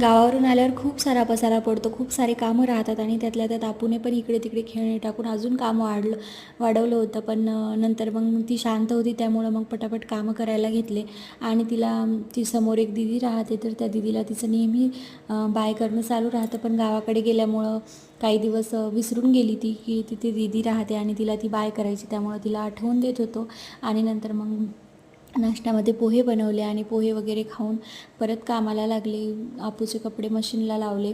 गावावरून आल्यावर खूप सारा पसारा पडतो खूप सारे कामं राहतात आणि त्यातल्या त्यात आपूने पण इकडे तिकडे खेळणे टाकून अजून कामं वाढलं वाढवलं होतं. पण नंतर मग ती शांत होती त्यामुळं मग पटापट कामं करायला घेतले. आणि तिला ती समोर एक दिदी राहते तर त्या दिदीला तिचं नेहमी बाय करणं चालू राहतं. पण गावाकडे गेल्यामुळं काही दिवस विसरून गेली ती की तिथे दिदी राहते आणि तिला ती बाय करायची. त्यामुळं तिला आठवून देत होतो. आणि नंतर मग नाश्त्यामध्ये पोहे बनवले आणि पोहे वगैरे खाऊन परत कामाला लागले आपूचे कपडे मशीनला लावले.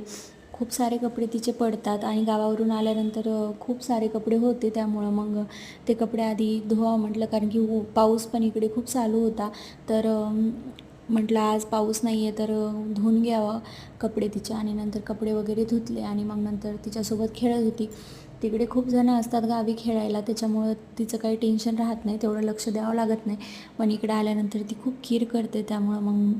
खूप सारे कपडे तिचे पडतात आणि गावावरून आल्यानंतर खूप सारे कपडे होते त्यामुळं मग ते कपडे आधी धुवा म्हटलं कारण की पाऊस पण इकडे खूप चालू होता. तर म्हटलं आज पाऊस नाही आहे तर धुवून घ्यावं कपडे तिचे आणि नंतर कपडे वगैरे धुतले आणि मग नंतर तिच्यासोबत खेळत होती. तिकडे खूप जणं असतात गावी खेळायला त्याच्यामुळं तिचं काही टेन्शन राहत नाही तेवढं लक्ष द्यावं लागत नाही. पण इकडे आल्यानंतर ती खूप खीर करते त्यामुळं मग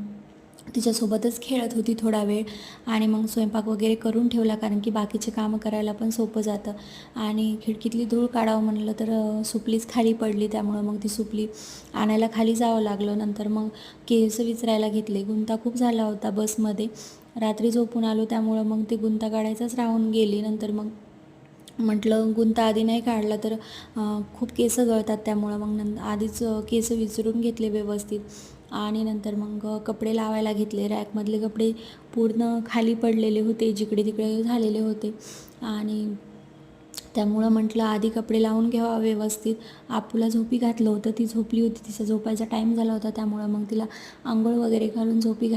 तिच्यासोबतच खेळत होती थोडा वेळ आणि मग स्वयंपाक वगैरे करून ठेवला कारण की बाकीचे कामं करायला पण सोपं जातं. आणि खिडकीतली धूळ काढावं म्हणलं तर सुपलीच खाली पडली त्यामुळं मग ती सुपली आणायला खाली जावं लागलं. नंतर मग केस विचरायला घेतले. गुंता खूप झाला होता बसमध्ये. रात्री झोपून आलो त्यामुळं मग ते गुंता काढायचाच राहून गेली. नंतर मग म्हटलं गुंता आधी नाही काढला तर खूप केस गळतात त्यामुळं. मग नंतर आधीच केस विचारून घेतले व्यवस्थित. आणि नंतर मग कपडे लावायला घेतले. रॅकमधले कपडे पूर्ण खाली पडलेले होते जिकडे तिकडे झालेले होते. आणि त्यामुळं म्हटलं आधी कपडे लावून घ्यावा व्यवस्थित. आपूला झोपी घातलं होतं. ती झोपली होती. तिचा झोपायचा टाईम झाला होता. त्यामुळं मग तिला आंघोळ वगैरे घालून झोपी घात